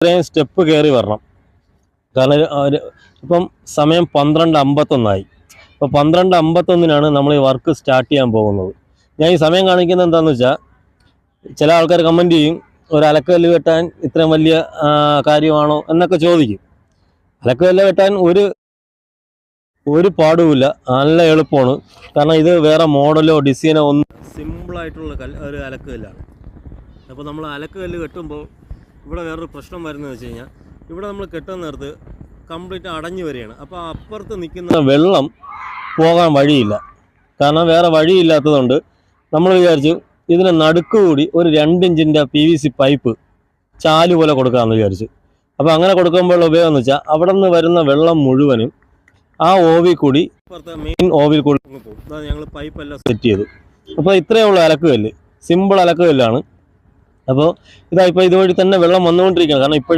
ഇത്രയും സ്റ്റെപ്പ് കയറി വരണം. കാരണം ഇപ്പം സമയം പന്ത്രണ്ട് അമ്പത്തൊന്നായി ഇപ്പോൾ പന്ത്രണ്ട് അമ്പത്തൊന്നിനാണ് നമ്മൾ ഈ വർക്ക് സ്റ്റാർട്ട് ചെയ്യാൻ പോകുന്നത്. ഞാൻ ഈ സമയം കാണിക്കുന്നത് എന്താണെന്ന് വെച്ചാൽ ചില ആൾക്കാർ കമന്റ് ചെയ്യും ഒരു അലക്കല്ല് വെട്ടാൻ ഇത്രയും വലിയ കാര്യമാണോ? എന്നൊക്കെ ചോദിക്കും. അലക്കല്ല് വെട്ടാൻ ഒരു ഒരു പാടുമില്ല. നല്ല എളുപ്പമാണ്. കാരണം ഇത് വേറെ മോഡലോ ഡിസൈനോ ഒന്നും സിമ്പിളായിട്ടുള്ള കല്ല് ഒരു അലക്കുകല്ലാണ് അപ്പോൾ നമ്മൾ അലക്കുകല്ല് കെട്ടുമ്പോൾ ഇവിടെ വേറൊരു പ്രശ്നം വരുന്നത് വെച്ച് കഴിഞ്ഞാൽ ഇവിടെ നമ്മൾ കെട്ടുന്ന നേരത്ത് കംപ്ലീറ്റ് അടഞ്ഞു വരികയാണ്. അപ്പോൾ അപ്പുറത്ത് നിൽക്കുന്ന വെള്ളം പോകാൻ വഴിയില്ല. കാരണം വേറെ വഴിയില്ലാത്തതുകൊണ്ട് നമ്മൾ വിചാരിച്ചു ഇതിന് നടുക്ക് കൂടി ഒരു രണ്ടിഞ്ചിന്റെ പി വി സി പൈപ്പ് ചാൽ പോലെ കൊടുക്കാമെന്ന് വിചാരിച്ചു. അപ്പോൾ അങ്ങനെ കൊടുക്കുമ്പോഴുള്ള ഉപയോഗം എന്ന് വെച്ചാൽ അവിടെ നിന്ന് വരുന്ന വെള്ളം മുഴുവനും ആ ഓവിൽ കൂടി അപ്പുറത്തെ മെയിൻ ഓവിൽ കൂടി പോകും. ഞങ്ങൾ പൈപ്പ് എല്ലാം സെറ്റ് ചെയ്തു. അപ്പോൾ ഇത്രയേ ഉള്ളൂ അലക്കുകല്ല്. സിമ്പിൾ അലക്കുകല്ലാണ്. അപ്പോൾ ഇതാ ഇപ്പോൾ ഇതുവഴി തന്നെ വെള്ളം വന്നുകൊണ്ടിരിക്കുകയാണ്. കാരണം ഇപ്പോഴും